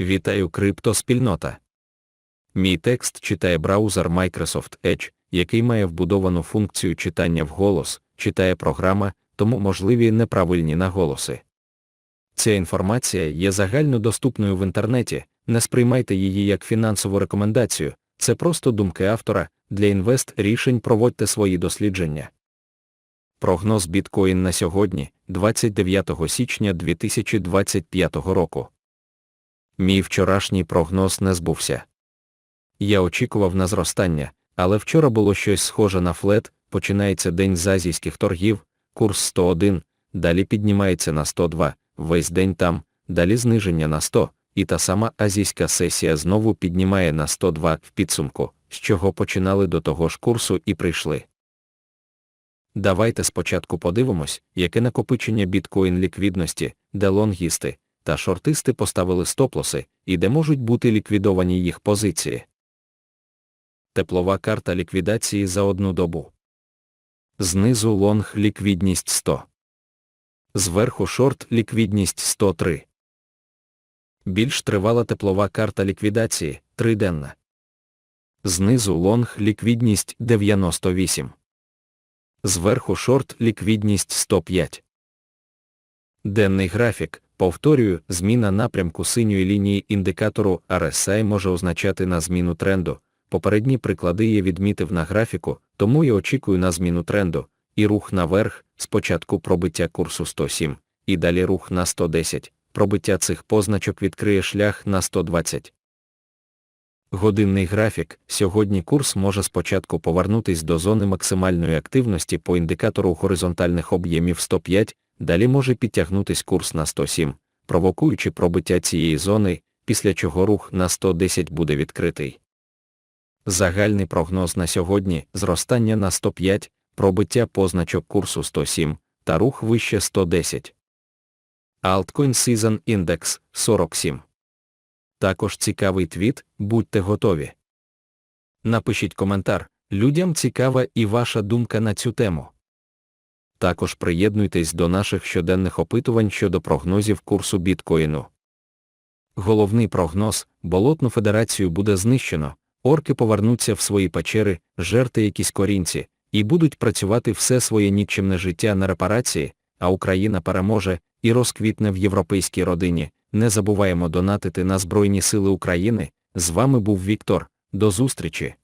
Вітаю криптоспільнота. Мій текст читає браузер Microsoft Edge, який має вбудовану функцію читання вголос, читає програма, тому можливі неправильні наголоси. Ця інформація є загальнодоступною в інтернеті, не сприймайте її як фінансову рекомендацію, це просто думки автора, для інвест рішень проводьте свої дослідження. Прогноз біткоін на сьогодні, 29 січня 2025 року. Мій вчорашній прогноз не збувся. Я очікував на зростання, але вчора було щось схоже на флет, починається день з азійських торгів, курс 101, далі піднімається на 102, весь день там, далі зниження на 100, і та сама азійська сесія знову піднімає на 102 в підсумку, з чого починали до того ж курсу і прийшли. Давайте спочатку подивимось, яке накопичення біткоін ліквідності, де лонгісти та шортисти поставили стоплоси, і де можуть бути ліквідовані їх позиції. Теплова карта ліквідації за одну добу. Знизу лонг ліквідність 100. Зверху шорт ліквідність 103. Більш тривала теплова карта ліквідації триденна. Знизу лонг ліквідність 98. Зверху шорт ліквідність 105. Денний графік. Повторюю, зміна напрямку синьої лінії індикатору RSI може означати на зміну тренду. Попередні приклади я відмітив на графіку, тому я очікую на зміну тренду, і рух наверх, спочатку пробиття курсу 107, і далі рух на 110, пробиття цих позначок відкриє шлях на 120. Годинний графік. Сьогодні курс може спочатку повернутись до зони максимальної активності по індикатору горизонтальних об'ємів 105, далі може підтягнутись курс на 107, провокуючи пробиття цієї зони, після чого рух на 110 буде відкритий. Загальний прогноз на сьогодні зростання на 105, пробиття позначок курсу 107 та рух вище 110. Altcoin Season Index 47. Також цікавий твіт, будьте готові. Напишіть коментар, людям цікава і ваша думка на цю тему. Також приєднуйтесь до наших щоденних опитувань щодо прогнозів курсу біткоїну. Головний прогноз болотну федерацію буде знищено, орки повернуться в свої печери, жерти якісь корінці, і будуть працювати все своє нікчемне життя на репарації, а Україна переможе і розквітне в європейській родині. Не забуваємо донатити на Збройні Сили України. З вами був Віктор. До зустрічі!